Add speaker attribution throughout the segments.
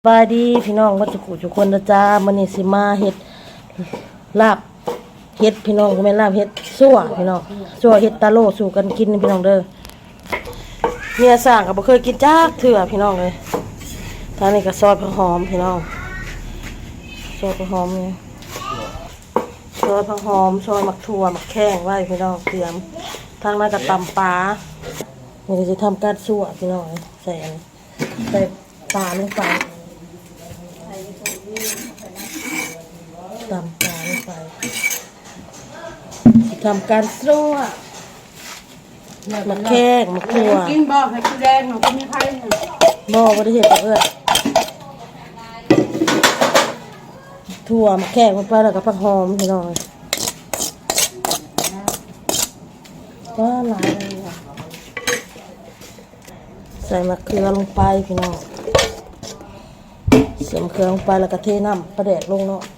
Speaker 1: สบายดีพี่น้องวัดจุกุทุกคนนะจ้ามันนี่สิมาเฮ็ดลาบเฮ็ดพี่น้องก็ไม่นลาบเฮ็ดซั่วพี่น้องซั่วเฮ็ดตาโลสู่กันกินพี่น้องเด้อเมียสร้างก็บ่เคยกินจักเถื่อพี่น้องเลยทางนี้ก็ซอยผักหอมพี่น้องซอยผักหอมเนี่ยซอยผักหอมซอยหมักถั่วหมักแข้งไว้พี่น้องเตรียมทางนั้นก็ตำปลาเนี่ก็จะทำการซั่วพี่น้องใส่อันใส่ปลาลงไป ตำปลาลงไป ทำการซั่วมะแข้งมะขั่ว
Speaker 2: กินบ่ให้กินแดงหนูก็มีไผ่หนึ่ง
Speaker 1: บ่บ่ได้เห็ดกับเอื้อยถั่วมะแข้งลงไปแล้วก็ผักหอมพี่น้องก็หลายเลยอะใส่มะเขือลงไปพี่น้องใส่มะเขือลงไปแล้วก็เทน้ำปลาแดกลงเนาะ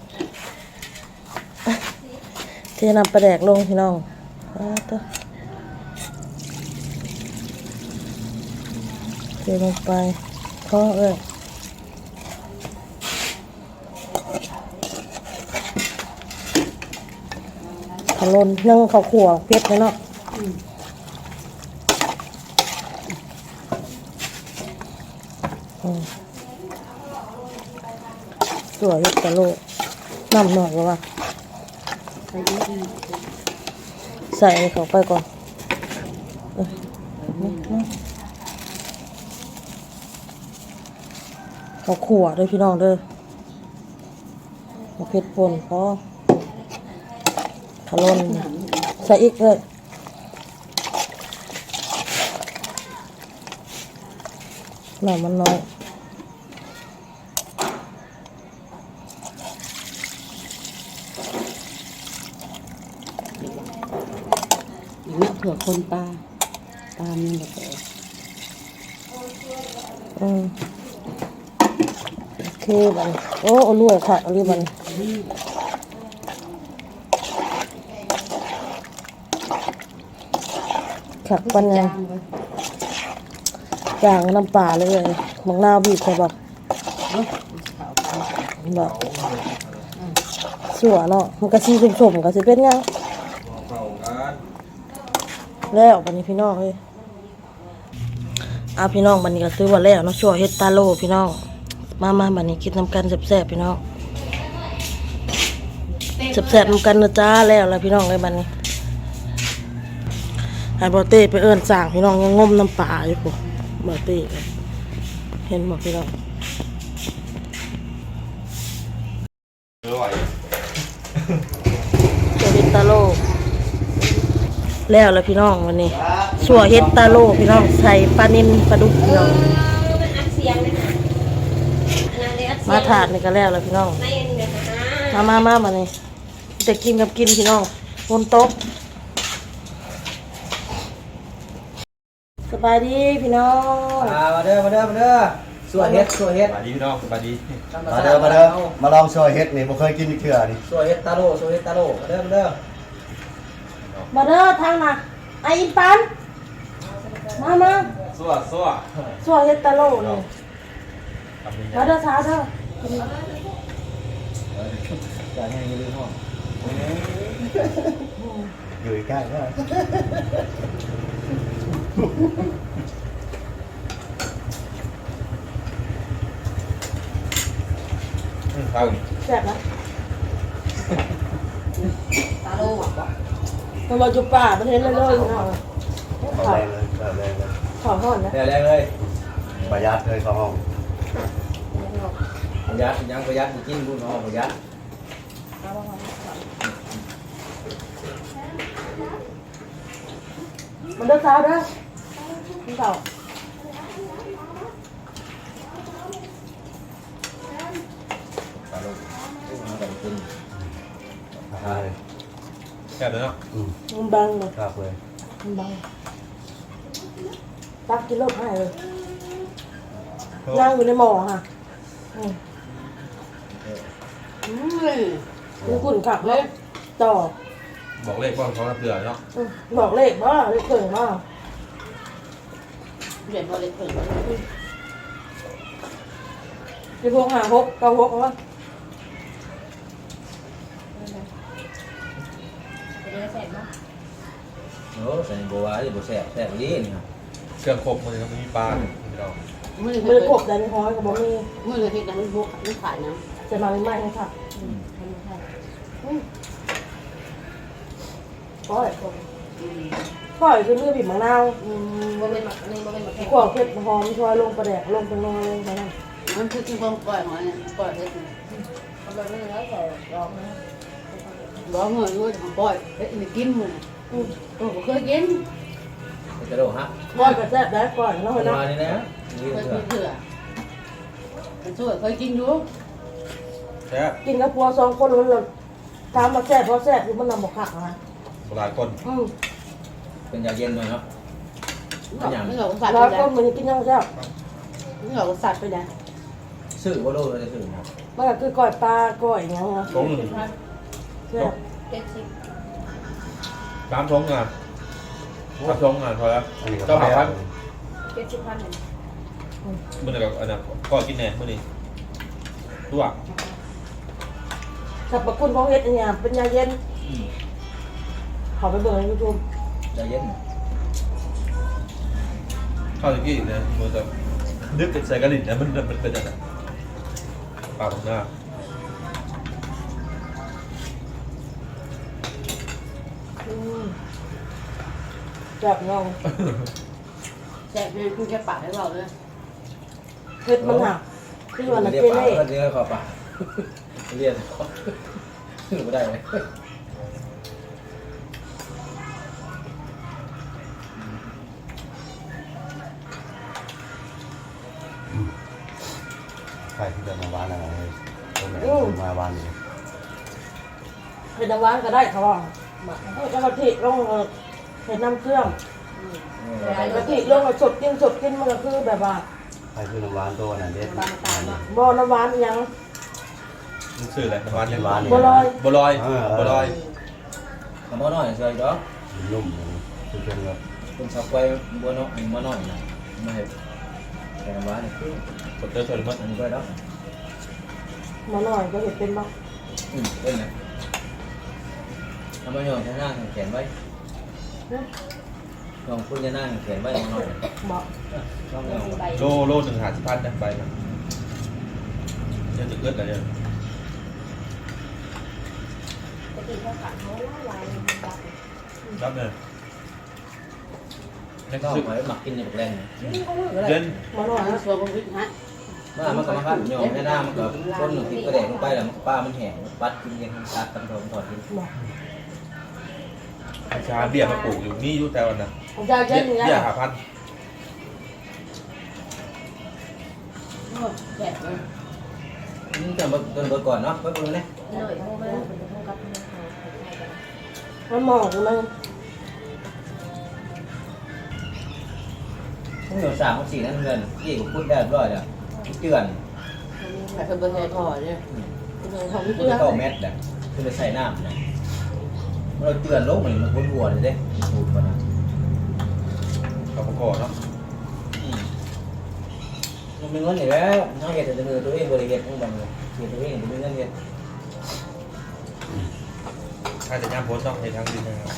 Speaker 1: เท นำปลาแดกลงพี่น้องเอาเถอะเทลงไปพอเอ้ยขลนนึ่งข้าวขั่วเผ็ดเลยเนาะสวยกะโลน้ำหน่อยว่า ใส่เขาไปก่อนเขาขวด้วยพี่น้องเด้อมาเผ็ดป่นพอขลนใส่อีกเลยหน่อมันน้อย
Speaker 2: อีกนิดเผื่อ คนตา ตามีแบบ
Speaker 1: อืมโอเคบันโอ้เอารวยค่ะเอารีบันขักปันยังจางน้ำปลาเลยเลยมังนาวบีบใส่บอกบอกสัวเนาะมันกะซีสมๆกะสิเป็นยัง แล้วบันนี้พี่น้องเลยเอาพี่น้องบันนี้ก็ซื้อว่าแล้วเนาะชัวเฮ็ดตาโลพี่น้อง มามาบันนี้กินน้ำกันแซ่บๆพี่น้องแซ่บๆน้ำกันนะจ้าแล้วแล้วพี่น้องเลยบันนี้ให้บอเต้ไปเอิ้นสั่งพี่น้องยังงมน้ำปลาอยู่ปุ๊บอเต้เลยเห็นบอกพี่น้อง
Speaker 3: อร่อย
Speaker 1: ชัวเฮ็ดตาโล แล้วแล้วพี่น้องวันนี้ชัวเฮ็ดตาโลพี่น้องใส่ปลานิ่มปลาดุกพี่น้องมาถาดนี่ก็แล้วแล้วพี่น้อง มามามามานี่จะกินกับกินพี่น้องบนโต๊ะสบายดีพี่น้อง
Speaker 4: มามาเด้อมาเด้อมาเด้อสัวเฮ็ดสัวเฮ็ด
Speaker 3: สวัสดีพี่น้องสวัสดี
Speaker 5: มาเด้อมาเด้อมาลองซอยเฮ็ดนี่บ่เคยกินอีกเทื่อนี่
Speaker 4: สัวเฮ็ดตาโลสัวเฮ็ดตาโลมาเด้อมาเด้อ
Speaker 1: มาเด้อทางน่ะไออินปันมามา
Speaker 3: ซัวซัว
Speaker 1: สวยเฮ็ดตะโลนี่
Speaker 3: ทำยังไง
Speaker 1: มาเด้อสาวเด้อ
Speaker 4: จ่ายให้ยืมห้อง
Speaker 5: อยู่ใกล้ๆก็
Speaker 3: เอา
Speaker 1: แซ่บนะ
Speaker 2: ตาโลหวังว่า
Speaker 1: มันมาจุป่ามันเห็นเลยเลยพี่น้อง
Speaker 5: เข้าแรงเลยข้าแรงเลย
Speaker 1: ขอห่อนนะ
Speaker 4: แรงเลย
Speaker 5: ประหยัดเลยเขาห้อง
Speaker 4: ประหยัดยังประหยัดกินบุญห้องประหยัด
Speaker 1: มันเด้อสาวเด้อพี่เต่า
Speaker 4: ตา โลมากันกิน
Speaker 5: ใช่
Speaker 3: แค่เนาะ
Speaker 5: อืม
Speaker 1: มันบังเลย
Speaker 5: ครับเลย
Speaker 1: มันบังตักกินโลดให้เลยย่างอยู่ในหม้อค่ะอืม
Speaker 2: อืม
Speaker 1: คุณคุณขับเลยต่อ
Speaker 3: บอกเลขบ้างเขาเผื่อเนาะ
Speaker 1: อืมบอกเลขบ่เลขเกิงบ่
Speaker 2: เดี๋ยวบริเวณ
Speaker 1: จะพวกหาหกเก้าหก เอาวะ
Speaker 4: โอ้ใส่บัวที่บัวแสบแสบดีนี่ครับ
Speaker 3: เครื่องครบมันก็ไม่มีปลาเนี่ยพี่น้อง
Speaker 2: มือ
Speaker 1: มือกบแต่ในห้อยก็บอกมี
Speaker 2: มือเลยที่ดังมันบุกมันขายน้
Speaker 1: จะมาไม่ไหม้ให้ค่ะก้อยก้อยคือมือบีบมะนาวำ
Speaker 2: อืมบ่เป็นแบบนี้บ่เป็นแบบแค่
Speaker 1: ขวเผ็ดหอมช่วยลงประแดกลงไปนอยลงไปนั่น
Speaker 2: มันคือที่ความก่อยของอันนี้ก่อยเฮ็ดนี่ร้องเงยด้วยของ ก่อยเฮ็ดนี่กินมื้อน่ะอืมโอ้บ่เคยกิน
Speaker 4: เป็นกระโดดฮะ
Speaker 1: ก้อยก็แซ่บได้ก้อยเนาะ
Speaker 4: ประ
Speaker 1: เนาะ
Speaker 4: มาณนี้นะนี่
Speaker 2: เคย
Speaker 4: เถ
Speaker 2: กิ
Speaker 4: อะ
Speaker 2: นเถื่อมันช่วยเคยกินอยู่
Speaker 3: แซ่บ
Speaker 1: กินกับพัวสองคนมันเลยตามมาแซ่บเพราะแซ่บคือมันนำบอกขักนะ
Speaker 3: หลายคน
Speaker 1: อืม
Speaker 4: เป็นยาเย็นเลยเนาะ
Speaker 2: ไม่หลอกสัตว์
Speaker 1: ร้อย
Speaker 2: ไป
Speaker 1: คน
Speaker 2: นะ
Speaker 1: มันกินยังแซ่บ
Speaker 2: ไม่หลอกสัตว์ไปนะ
Speaker 4: ซื้อว่าโลเลยซื้อครับ
Speaker 1: มันก็คือก้อยปลาก้อยอย่างเงี้ยนะ
Speaker 3: ทงหนึ่ง
Speaker 1: แซ่บ
Speaker 3: สามทงงานสามทงงานพอแล้ว
Speaker 5: อันนี้ก็
Speaker 3: เจ้าหาพัน
Speaker 5: แพง
Speaker 3: มื่อไหร่กับอันนั้นก็กินแน่มื่อนี้ตัว
Speaker 1: สรรพคุณของเห็ดอันเนี้ยเป็นยาเย็นขอไปเบิ่งในยูทูบ
Speaker 4: ยาเย็น
Speaker 3: ข้าวตะกี้เนี่ยมันจะนึกเป็นใส่กระดิ่งนะมันมันเป็นยังไงปากของหน้า
Speaker 1: อืมแซ่บเงา
Speaker 2: แซ่บนี่คุณแค่ปากให้เราเลย
Speaker 1: เห็ดมันหักคือวันนั้น
Speaker 4: เรียก
Speaker 1: เจ
Speaker 4: ปลา
Speaker 1: เล่
Speaker 4: ก็เรียกขอปลาเรียกซื้อไม่ได้เลย
Speaker 5: ใครที่จะมาวานอะไรตรงไหนมาวานนี่
Speaker 1: เป็นน้ำหวานก็ได้เขาว่า เอากะทิลงเออเห็ดน้ำเครื่องกะทิลงเอาสดกินสดกินมันก็คือแบบว่า
Speaker 5: ใครคือน้ำหวานตัวนั้นเด็ด
Speaker 1: บ่อน้ำหวานอิหยัง
Speaker 3: มันชื่ออะไรน้ำมันยัง
Speaker 5: หวาน
Speaker 1: บัวลอย
Speaker 3: บัวลอยบัวลอย
Speaker 4: ขโมยน้อยเฉยดอก
Speaker 5: นุ่มคือเป็นแบบ
Speaker 4: คุณสับไว้บัวน้อยบัวน้อยนะไม่ให้แต่น้ำหวานนี่คือ
Speaker 3: สดเจอสดมัน
Speaker 4: อันนี้ก็แล้ว
Speaker 1: มาหน่อยก็เห็ดเป็นบ้าง
Speaker 4: อืมเป็นไง ทำไมโยนข้างหน้าเขียนไว้ลองพูดข้างหน้าเขียนไว้หน่อย
Speaker 1: บอก
Speaker 4: ลองลอง
Speaker 3: โลโลหนึ่งหาสิบพันนะใบนะยังจะเกิดอะไรเนี่ยรับเนี่ย
Speaker 4: ก็หอยหมักกินในแรง
Speaker 3: เย็น
Speaker 1: มาหน่อย
Speaker 2: มัน
Speaker 1: นะ
Speaker 2: สวยกว่าวิทย์ฮะ
Speaker 4: มามันก็มาคัดโยนข้างหน้ามันก็ต้นหนึ่งติดกระเด็นลงไปแล้วมันป้ามันแห้งปัดกินกันตัดกันถอดถอดกิน
Speaker 1: บ อก
Speaker 3: ชาเบี้ยมาปลูกอยู่นี่อยู่แต่วันน่ะ
Speaker 1: ผมจะเอาเย็นอย่างเงี้
Speaker 3: เบี้ย
Speaker 1: ย
Speaker 3: หาพัน
Speaker 2: โอ้แซ่บเลย
Speaker 4: นี่จะมาต้นเบอร์ก่อนเนาะเบอร์เบอร์นี่
Speaker 1: มันหมอกมัน
Speaker 4: ต้องโยนสามสี่นั่นเงินยี่ก็พูดได้ร้อยแล้วเตือน
Speaker 2: แต่คือเบอร์ใส่ถอดเนี่ยของ
Speaker 4: พูด
Speaker 2: เพื่อน
Speaker 4: เก้าเม็ดแหละคือไปใส่น้ำนะ เราเตือนลงเหมือนมันพ้นหัวเลยเด้พูดมานะ
Speaker 3: กับประกอบเนาะ
Speaker 4: มันมีเงินอยู่แล้วน้องเห็ดแต่ตัวเองบริเวณทั้งหมดเลยเห็ดตัวเองมีเงินเห็ด
Speaker 3: ถ้าจะย่างพ้นต้องในทางดินนะครับ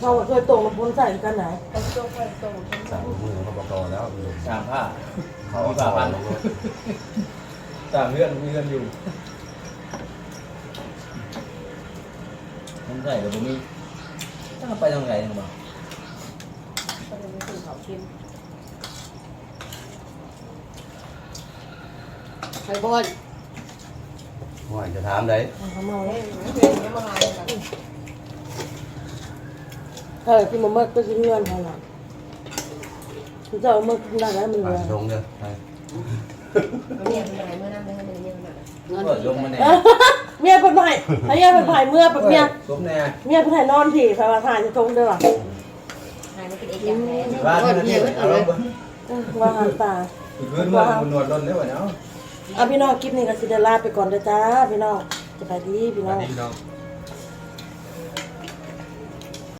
Speaker 1: เราเคยตกมาพ้นใส่กันไหน
Speaker 5: สั่งมือเขาประกอบแล้ว
Speaker 4: สามผ้า
Speaker 5: เขา
Speaker 4: มี
Speaker 5: ต่
Speaker 4: ผ้า
Speaker 5: อ
Speaker 4: พันสามเรื่องมีเงินอยู่ มันใส่แต่ผมมีต้องไปทางไหนทางบ้าง
Speaker 2: ไอ้บอล
Speaker 5: ว่าจะถามได้
Speaker 1: เขาเมาแล้วเออที่มันเมื่อก็จะเงื่อนเขาหลังคุณจะเอาเมื่อกินได้แล้วมัน
Speaker 5: ผ่า
Speaker 1: เงื่อน
Speaker 5: นตรงเด้อไป
Speaker 2: เงิน
Speaker 4: เปิดลงมาเนี่ย
Speaker 1: เมียเป็นไผ่ไอ้เมียเป็นไผ่เมื่อแบบเมีย
Speaker 4: สมแน่
Speaker 1: เมียเป็นไผ่นอนถี่ไฟว่าถ่ายจะตรงเด้อว่ะ
Speaker 4: บ้านนี่เอาลง
Speaker 1: เออว่าหางตา
Speaker 4: พื้นเมืองมันนวดร้อนได้ไหมเนาะ
Speaker 1: เอาพี่น้องคลิปนี้ก็สิได้ลาไปก่อนเด้อจ้าพี่น้องจะไปดีพี่
Speaker 3: อั
Speaker 1: น้
Speaker 3: น
Speaker 1: อง
Speaker 3: นี้พี่น้อง